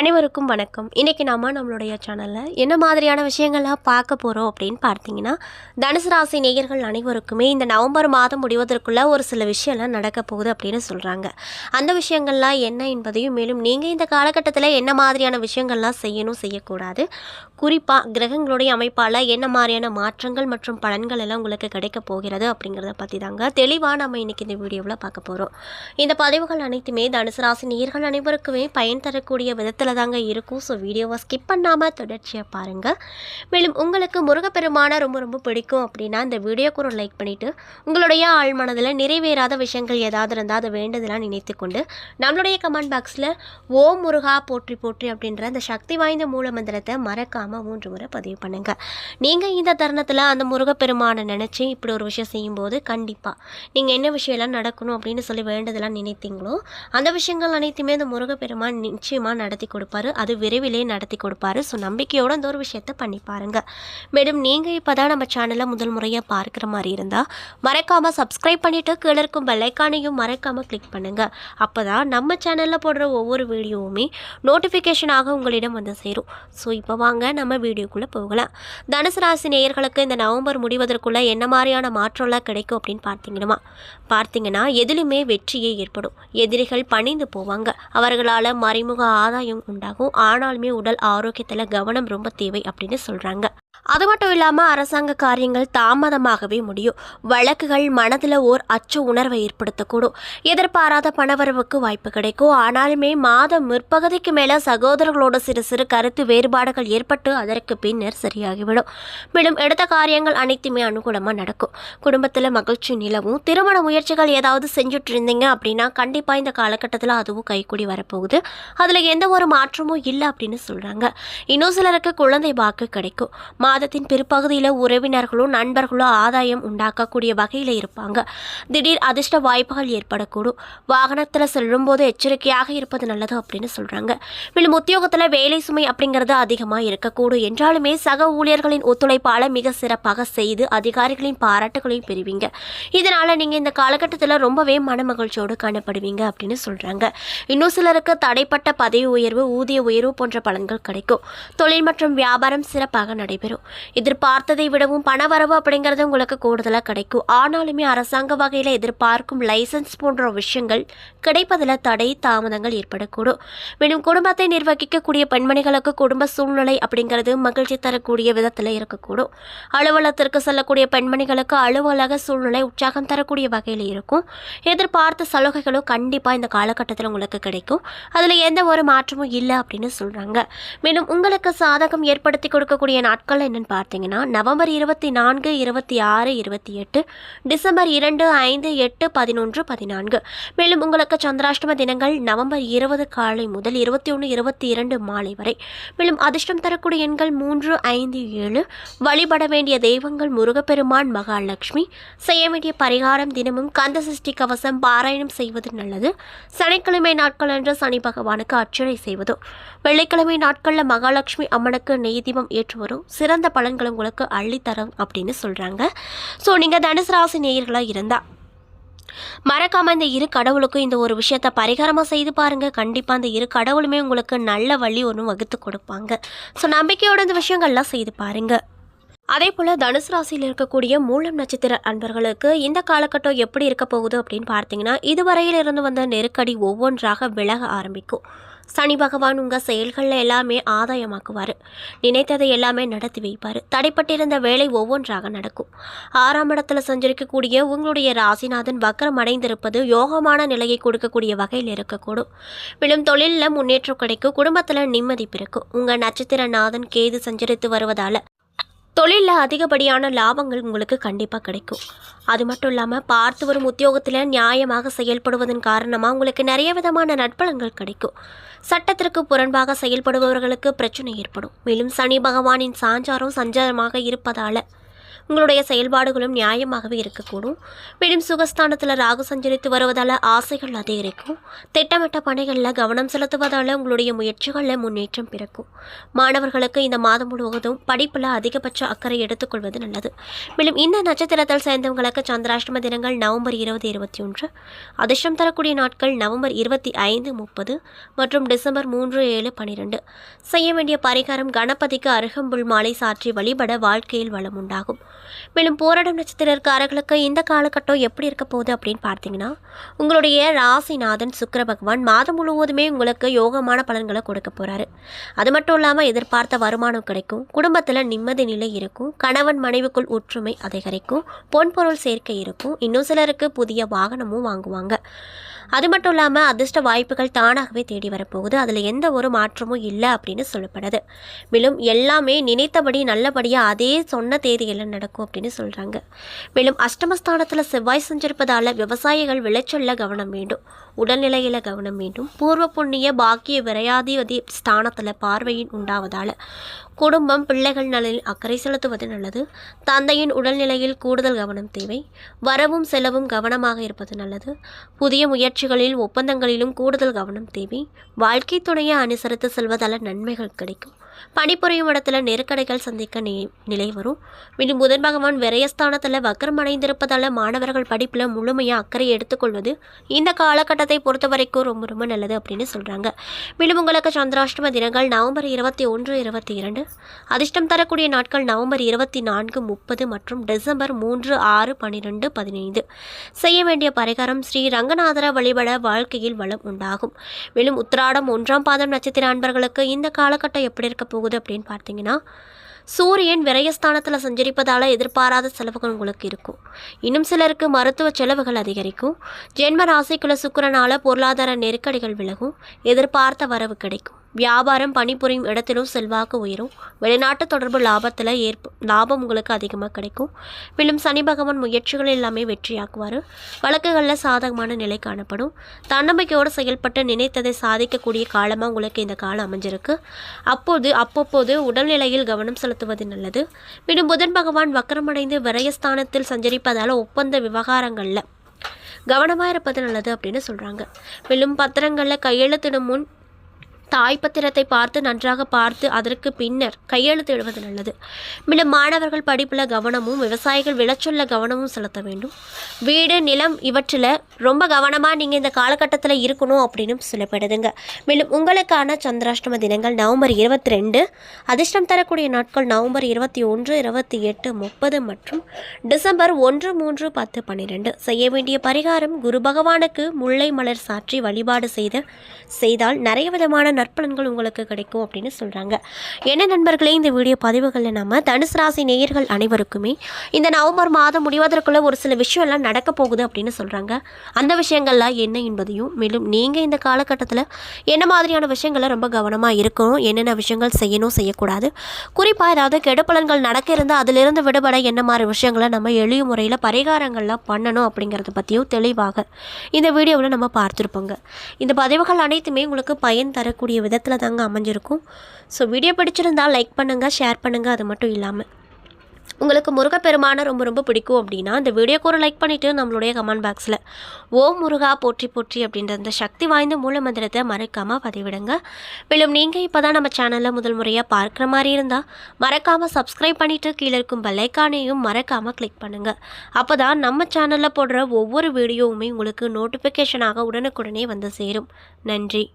அனைவருக்கும் வணக்கம். இன்றைக்கி நாம் நம்மளுடைய சேனலில் என்ன மாதிரியான விஷயங்கள்லாம் பார்க்க போகிறோம் அப்படின்னு பார்த்தீங்கன்னா தனுசு ராசி நேயர்கள் அனைவருக்குமே இந்த நவம்பர் மாதம் முடிவதற்குள்ள ஒரு சில விஷயம்லாம் நடக்க போகுது அப்படின்னு சொல்கிறாங்க அந்த விஷயங்கள்லாம் என்ன என்பதையும் மேலும் நீங்கள் இந்த காலகட்டத்தில் என்ன மாதிரியான விஷயங்கள்லாம் செய்யணும் செய்யக்கூடாது. குறிப்பாக கிரகங்களுடைய அமைப்பால் என்ன மாதிரியான மாற்றங்கள் மற்றும் பலன்கள் எல்லாம் உங்களுக்கு கிடைக்க போகிறது அப்படிங்கிறத பற்றி தாங்க தெளிவாக நம்ம இன்றைக்கி இந்த வீடியோவில் பார்க்க போகிறோம் இந்த பதிவுகள் அனைத்துமே தனுசு ராசி அனைவருக்குமே பயன் தரக்கூடிய விதத்தில் தாங்க இருக்கும். ஸோ வீடியோவை ஸ்கிப் பண்ணாமல் தொடர்ச்சியாக பாருங்கள் மேலும் உங்களுக்கு முருகப்பெருமானை ரொம்ப ரொம்ப பிடிக்கும் அப்படின்னா இந்த வீடியோக்கு ஒரு லைக் பண்ணிவிட்டு உங்களுடைய ஆள் மனதில் நிறைவேறாத விஷயங்கள் ஏதாவது இருந்தால் அதை வேண்டதெல்லாம் நினைத்து கொண்டு நம்மளுடைய கமெண்ட் பாக்ஸில் ஓம் முருகா போற்றி போற்றி அப்படின்ற அந்த சக்தி வாய்ந்த மூல மந்திரத்தை மறக்காமல் மூன்று முறை பதிவு பண்ணுங்கள் நீங்கள் இந்த தருணத்தில் அந்த முருகப்பெருமானை நினச்சி இப்படி ஒரு விஷயம் செய்யும்போது கண்டிப்பாக நீங்கள் என்ன விஷயம்லாம் நடக்கணும் அப்படின்னு சொல்லி வேண்டதெல்லாம் நினைத்தீங்களோ அந்த விஷயங்கள் அனைத்துமே அந்த முருகப்பெருமான் நிச்சயமாக நடத்தி கொடுப்பாரு. அது விரைவிலே நடத்தி கொடுப்பாரு. ஸோ நம்பிக்கையோடு அந்த ஒரு விஷயத்தை பண்ணி பாருங்கள் மேடம் நீங்கள் இப்போ தான் நம்ம சேனலை முதல் முறையாக பார்க்குற மாதிரி இருந்தால் மறக்காமல் சப்ஸ்கிரைப் பண்ணிவிட்டு கீழே இருக்கும் பெல்லைக்கானையும் மறக்காமல் கிளிக் பண்ணுங்கள் அப்போ தான் நம்ம சேனலில் போடுற ஒவ்வொரு வீடியோவுமே நோட்டிஃபிகேஷனாக உங்களிடம் வந்து சேரும். ஸோ இப்போ வாங்க நம்ம வீடியோக்குள்ளே போகலாம். தனுசு ராசி நேயர்களுக்கு இந்த நவம்பர் முடிவதற்குள்ளே என்ன மாதிரியான மாற்றம்லாம் கிடைக்கும் அப்படின்னு பார்த்தீங்கன்னா பார்த்தீங்கன்னா எதிலுமே வெற்றியே ஏற்படும். எதிரிகள் பணிந்து போவாங்க. அவர்களால் மறைமுக ஆதாயம் உண்டாகும். ஆனாலுமே உடல் ஆரோக்கியத்தில் கவனம் ரொம்ப தேவை அப்படின்னு சொல்கிறாங்க அது மட்டும் இல்லாமல் அரசாங்க காரியங்கள் தாமதமாகவே முடியும். வழக்குகள் மனதில் ஓர் அச்ச உணர்வை ஏற்படுத்தக்கூடும். எதிர்பாராத பணவரவுக்கு வாய்ப்பு கிடைக்கும். ஆனாலுமே மாதம் முற்பகுதிக்கு மேலே சகோதரர்களோட சிறு சிறு கருத்து வேறுபாடுகள் ஏற்பட்டு அதற்கு பின்னர் சரியாகிவிடும். மேலும் எடுத்த காரியங்கள் அனைத்துமே அனுகூலமாக நடக்கும். குடும்பத்தில் மகிழ்ச்சி நிலவும். திருமண முயற்சிகள் ஏதாவது செஞ்சுட்டு இருந்தீங்க அப்படின்னா கண்டிப்பாக இந்த காலகட்டத்தில் அதுவும் கைக்கூடி வரப்போகுது. அதில் எந்த ஒரு மாற்றமும் இல்லை அப்படின்னு சொல்கிறாங்க இன்னும் சிலருக்கு குழந்தை வாக்கு கிடைக்கும். மாதத்தின் பிற்பகுதியில் உறவினர்களும் நண்பர்களும் ஆதாயம் உண்டாக்கக்கூடிய வகையில் இருப்பாங்க. திடீர் அதிர்ஷ்ட வாய்ப்புகள் ஏற்படக்கூடும். வாகனத்தில் செல்லும்போது எச்சரிக்கையாக இருப்பது நல்லது அப்படின்னு சொல்கிறாங்க மேலும் உத்தியோகத்தில் வேலை சுமை அப்படிங்கிறது அதிகமாக இருக்கக்கூடும். என்றாலுமே சக ஊழியர்களின் ஒத்துழைப்பால் மிக சிறப்பாக செய்து அதிகாரிகளின் பாராட்டுகளையும் பெறுவீங்க. இதனால் நீங்கள் இந்த காலகட்டத்தில் ரொம்பவே மனமகிழ்ச்சியோடு காணப்படுவீங்க அப்படின்னு சொல்கிறாங்க இன்னும் சிலருக்கு தடைப்பட்ட பதவி உயர்வு ஊதிய உயர்வு போன்ற பலன்கள் கிடைக்கும். தொழில் மற்றும் வியாபாரம் சிறப்பாக நடைபெறும். எதிர்பார்த்ததை விடவும் பணவரவு அப்படிங்கிறது உங்களுக்கு கூடுதலாக கிடைக்கும். ஆனாலுமே அரசாங்க வகையில் எதிர்பார்க்கும் லைசன்ஸ் போன்ற விஷயங்கள் கிடைப்பதில் தடை தாமதங்கள் ஏற்படக்கூடும். மேலும் குடும்பத்தை நிர்வகிக்கக்கூடிய பெண்மணிகளுக்கு குடும்ப சூழ்நிலை அப்படிங்கிறது மகிழ்ச்சி தரக்கூடிய விதத்தில் இருக்கக்கூடும். அலுவலகத்திற்கு செல்லக்கூடிய பெண்மணிகளுக்கு அலுவலக சூழ்நிலை உற்சாகம் தரக்கூடிய வகையில் இருக்கும். எதிர்பார்த்த சலுகைகளும் கண்டிப்பாக இந்த காலகட்டத்தில் உங்களுக்கு கிடைக்கும். அதில் எந்த ஒரு மாற்றமும் இல்லை அப்படின்னு சொல்கிறாங்க மேலும் உங்களுக்கு சாதகம் ஏற்படுத்தி கொடுக்கக்கூடிய நாட்கள் என்ன என்னன்னு பார்த்தீங்கன்னா நவம்பர் இருபத்தி நான்கு இருபத்தி ஆறு இருபத்தி எட்டு டிசம்பர் இரண்டு ஐந்து எட்டு பதினொன்று பதினான்கு. மேலும் உங்களுக்கு சந்திராஷ்டம தினங்கள் நவம்பர் இருபது காலை முதல் இருபத்தி ஒன்று இருபத்தி இரண்டு மாலை வரை. மேலும் அதிர்ஷ்டம் தரக்கூடிய எண்கள் மூன்று ஐந்து ஏழு. வழிபட வேண்டிய தெய்வங்கள் முருகப்பெருமான் மகாலட்சுமி. செய்ய வேண்டிய பரிகாரம் தினமும் கந்த சஷ்டி கவசம் பாராயணம் செய்வது நல்லது. சனிக்கிழமை நாட்கள் அன்று சனி பகவானுக்கு அர்ச்சனை செய்வதும் வெள்ளிக்கிழமை நாட்களில் மகாலட்சுமி அம்மனுக்கு நெய் தீபம் ஏற்றுவரும் சிறந்த பலன்களும் உங்களுக்கு அள்ளித்தரும் அப்படின்னு சொல்கிறாங்க ஸோ நீங்கள் தனுசு ராசி நேயர்களாக இருந்தால் மறக்காம இந்த இரு கடவுளுக்கும் இந்த ஒரு விஷயத்த பரிகாரமாக செய்து பாருங்க. கண்டிப்பாக அந்த இரு கடவுளுமே உங்களுக்கு நல்ல வழி ஒன்று வகுத்து கொடுப்பாங்க. ஸோ நம்பிக்கையோட இந்த விஷயங்கள்லாம் செய்து பாருங்க. அதே போல் தனுசு ராசியில் இருக்கக்கூடிய மூலம் நட்சத்திர அன்பர்களுக்கு இந்த காலகட்டம் எப்படி இருக்க போகுது அப்படின்னு பார்த்தீங்கன்னா இதுவரையில் இருந்து வந்த நெருக்கடி ஒவ்வொன்றாக விலக ஆரம்பிக்கும். சனி பகவான் உங்கள் செயல்களில் எல்லாமே ஆதாயமாக்குவார். நினைத்ததை எல்லாமே நடத்தி வைப்பார். தடைப்பட்டிருந்த வேலை ஒவ்வொன்றாக நடக்கும். ஆறாம் இடத்துல சஞ்சரிக்கக்கூடிய உங்களுடைய ராசிநாதன் வக்கரம் அடைந்திருப்பது யோகமான நிலையை கொடுக்கக்கூடிய வகையில் இருக்கக்கூடும். மேலும் தொழிலில் முன்னேற்றம் கிடைக்கும். குடும்பத்தில் நிம்மதி பிறக்கும். உங்கள் நட்சத்திரநாதன் கேது சஞ்சரித்து வருவதால் தொழிலில் அதிகப்படியான லாபங்கள் உங்களுக்கு கண்டிப்பாக கிடைக்கும். அது மட்டும் இல்லாமல் பார்த்து வரும் உத்தியோகத்தில் நியாயமாக செயல்படுவதன் காரணமாக உங்களுக்கு நிறைய விதமான நட்பலங்கள் கிடைக்கும். சட்டத்திற்கு புறன்பாக செயல்படுபவர்களுக்கு பிரச்சனை ஏற்படும். மேலும் சனி பகவானின் சாஞ்சாரம் சஞ்சாரமாக இருப்பதால் உங்களுடைய செயல்பாடுகளும் நியாயமாகவே இருக்கக்கூடும். மேலும் சுகஸ்தானத்தில் ராகு சஞ்சரித்து வருவதால் ஆசைகள் அதிகரிக்கும். திட்டமிட்ட பணிகளில் கவனம் செலுத்துவதால் உங்களுடைய முயற்சிகளில் முன்னேற்றம் பிறக்கும். மாணவர்களுக்கு இந்த மாதம் முழுவதும் படிப்பில் அதிகபட்ச அக்கறை எடுத்துக்கொள்வது நல்லது. மேலும் இந்த நட்சத்திரத்தில் சேர்ந்தவங்களுக்கு சந்திராஷ்டம தினங்கள் நவம்பர் இருபது இருபத்தி ஒன்று. அதிர்ஷ்டம் தரக்கூடிய நாட்கள் நவம்பர் இருபத்தி ஐந்து முப்பது மற்றும் டிசம்பர் மூன்று ஏழு பனிரெண்டு. செய்ய வேண்டிய பரிகாரம் கணபதிக்கு அருகம்புல் மாலை சாற்றி வழிபட வாழ்க்கையில் வளம் உண்டாகும். மேலும் போராடும் நட்சத்திரக்காரர்களுக்கு இந்த காலகட்டம் எப்படி இருக்க போகுது அப்படின்னு பார்த்தீங்கன்னா உங்களுடைய ராசிநாதன் சுக்கிர பகவான் மாதம் முழுவதுமே உங்களுக்கு யோகமான பலன்களை கொடுக்க போகிறாரு அது மட்டும் இல்லாமல் எதிர்பார்த்த வருமானம் கிடைக்கும் குடும்பத்தில் நிம்மதி நிலை இருக்கும் கணவன் மனைவிக்குள் ஒற்றுமை அதிகரிக்கும் பொன்பொருள் சேர்க்கை இருக்கும் இன்னும் சிலருக்கு புதிய வாகனமும் வாங்குவாங்க. அது மட்டும் இல்லாமல் அதிர்ஷ்ட வாய்ப்புகள் தானாகவே தேடி வரப்போகுது. அதில் எந்த ஒரு மாற்றமும் இல்லை அப்படின்னு சொல்லப்படுது. மேலும் எல்லாமே நினைத்தபடி நல்லபடியாக அதே சொன்ன தேதியில் நடக்கும் அப்படின்னு சொல்கிறாங்க மேலும் அஷ்டமஸ்தானத்தில் செவ்வாய் செஞ்சிருப்பதால் விவசாயிகள் விளைச்சலில் கவனம் வேண்டும். உடல்நிலையில் கவனம் வேண்டும். பூர்வ புண்ணிய பாக்கிய விரையாதிபதி ஸ்தானத்தில் பார்வையின் உண்டாவதால் குடும்பம் பிள்ளைகள் நலனில் அக்கறை செலுத்துவது நல்லது. தந்தையின் உடல்நிலையில் கூடுதல் கவனம் தேவை. வரவும் செலவும் கவனமாக இருப்பது நல்லது. புதிய முயற்சிகளில் ஒப்பந்தங்களிலும் கூடுதல் கவனம் தேவை. வாழ்க்கை துணையை அனுசரித்து செல்வதால் நன்மைகள் கிடைக்கும். பணிபுரியும் இடத்துல நெருக்கடிகள் சந்திக்க நிலை வரும். மேலும் புதன் பகவான் விரயஸ்தானத்தில் வக்கரம் அடைந்திருப்பதால் மாணவர்கள் படிப்பில் முழுமையாக அக்கறை எடுத்துக்கொள்வது இந்த காலகட்டத்தை பொறுத்த வரைக்கும் ரொம்ப ரொம்ப நல்லது அப்படின்னு சொல்கிறாங்க மேலும் உங்களுக்கு சந்திராஷ்டம தினங்கள் நவம்பர் இருபத்தி ஒன்று இருபத்தி இரண்டு. அதிர்ஷ்டம் தரக்கூடிய நாட்கள் நவம்பர் இருபத்தி நான்கு முப்பது மற்றும் டிசம்பர் மூன்று ஆறு பன்னிரெண்டு பதினைந்து. செய்ய வேண்டிய பரிகாரம் ஸ்ரீ ரங்கநாதர வழிபட வாழ்க்கையில் வளம் உண்டாகும். மேலும் உத்திராடம் ஒன்றாம் பாதம் நட்சத்திர அன்பர்களுக்கு இந்த காலகட்டம் எப்படி இருக்க போகுது அப்படின்னு பார்த்தீங்கன்னா சூரியன் விரயஸ்தானத்தில் சஞ்சரிப்பதால் எதிர்பாராத செலவுகள் உங்களுக்கு இருக்கும். இன்னும் சிலருக்கு மருத்துவ செலவுகள் அதிகரிக்கும். ஜென்ம ராசிக்குள்ள சுக்கிரனால பொருளாதார நெருக்கடிகள் விலகும். எதிர்பார்த்த வரவு கிடைக்கும். வியாபாரம் பணிபுரியும் இடத்திலும் செல்வாக்கு உயரும். வெளிநாட்டு தொடர்பு லாபத்தில் ஏற்ப லாபம் உங்களுக்கு அதிகமாக கிடைக்கும். மேலும் சனி பகவான் முயற்சிகள் எல்லாமே வெற்றியாக்குவார். வழக்குகளில் சாதகமான நிலை காணப்படும். தன்னம்பிக்கையோடு செயல்பட்டு நினைத்ததை சாதிக்கக்கூடிய காலமாக உங்களுக்கு இந்த காலம் அமைஞ்சிருக்கு. அப்போது அப்பப்போது உடல்நிலையில் கவனம் செலுத்துவது நல்லது. மேலும் புதன் பகவான் வக்கரமடைந்து விரயஸ்தானத்தில் சஞ்சரிப்பதால் ஒப்பந்த விவகாரங்களில் கவனமாக இருப்பது நல்லது அப்படின்னு சொல்கிறாங்க மேலும் பத்திரங்களில் கையெழுத்திடும் முன் தாய் பத்திரத்தை பார்த்து நன்றாக பார்த்து அதற்கு பின்னர் கையெழுத்திடுவது நல்லது. மேலும் மாணவர்கள் படிப்பில் கவனமும் விவசாயிகள் விளைச்சொல்ல கவனமும் செலுத்த வேண்டும். வீடு நிலம் இவற்றில் ரொம்ப கவனமாக நீங்கள் இந்த காலகட்டத்தில் இருக்கணும் அப்படின்னு சொல்லப்படுதுங்க. மேலும் உங்களுக்கான சந்திராஷ்டம தினங்கள் நவம்பர் இருபத்தி ரெண்டு அதிர்ஷ்டம் தரக்கூடிய நாட்கள் நவம்பர் இருபத்தி ஒன்று இருபத்தி எட்டு முப்பது மற்றும் டிசம்பர் ஒன்று மூன்று பத்து பன்னிரெண்டு. செய்ய வேண்டிய பரிகாரம் குரு பகவானுக்கு முல்லை மலர் சாற்றி வழிபாடு செய்த செய்தால் நிறைய விதமான நற்பலன்கள் உங்களுக்கு கிடைக்கும் அப்படின்னு சொல்கிறாங்க என்ன நண்பர்களே இந்த வீடியோ பதிவுகளில் நம்ம தனுசு ராசி நேயர்கள் அனைவருக்குமே இந்த நவம்பர் மாதம் முடிவதற்குள்ள ஒரு சில விஷயம்லாம் நடக்க போகுது அப்படின்னு சொல்கிறாங்க அந்த விஷயங்கள்லாம் என்ன என்பதையும் மேலும் நீங்கள் இந்த காலகட்டத்தில் என்ன மாதிரியான விஷயங்களை ரொம்ப கவனமாக இருக்கணும் என்னென்ன விஷயங்கள் செய்யணும் செய்யக்கூடாது. குறிப்பாக ஏதாவது கெடுப்பலன்கள் நடக்க இருந்தால் அதிலிருந்து விடுபட என்ன மாதிரி விஷயங்களை நம்ம எளிய முறையில் பரிகாரங்கள்லாம் பண்ணணும் அப்படிங்கிறத பற்றியும் தெளிவாக இந்த வீடியோவில் நம்ம பார்த்துருப்போங்க. இந்த பதிவுகள் அனைத்துமே உங்களுக்கு பயன் தரக்கூடிய விதத்தில் தாங்க அமைஞ்சிருக்கும். ஸோ வீடியோ பிடிச்சிருந்தால் லைக் பண்ணுங்கள் ஷேர் பண்ணுங்கள் அது மட்டும் இல்லாமல் உங்களுக்கு முருகப்பெருமானை ரொம்ப ரொம்ப பிடிக்கும் அப்படின்னா இந்த வீடியோக்கு ஒரு லைக் பண்ணிவிட்டு நம்மளுடைய கமெண்ட் பாக்ஸில் ஓம் முருகா போற்றி போற்றி அப்படின்ற அந்த சக்தி வாய்ந்த மூல மந்திரத்தை மறக்காமல் பதிவிடுங்க. மேலும் நீங்கள் இப்போ தான் நம்ம சேனலில் முதல் முறையாக பார்க்குற மாதிரி இருந்தால் மறக்காமல் சப்ஸ்கிரைப் பண்ணிவிட்டு கீழே இருக்கும் பெல்லைக்கானையும் மறக்காமல் கிளிக் பண்ணுங்கள் அப்போ தான் நம்ம சேனலில் போடுற ஒவ்வொரு வீடியோவுமே உங்களுக்கு நோட்டிஃபிகேஷனாக உடனுக்குடனே வந்து சேரும். நன்றி.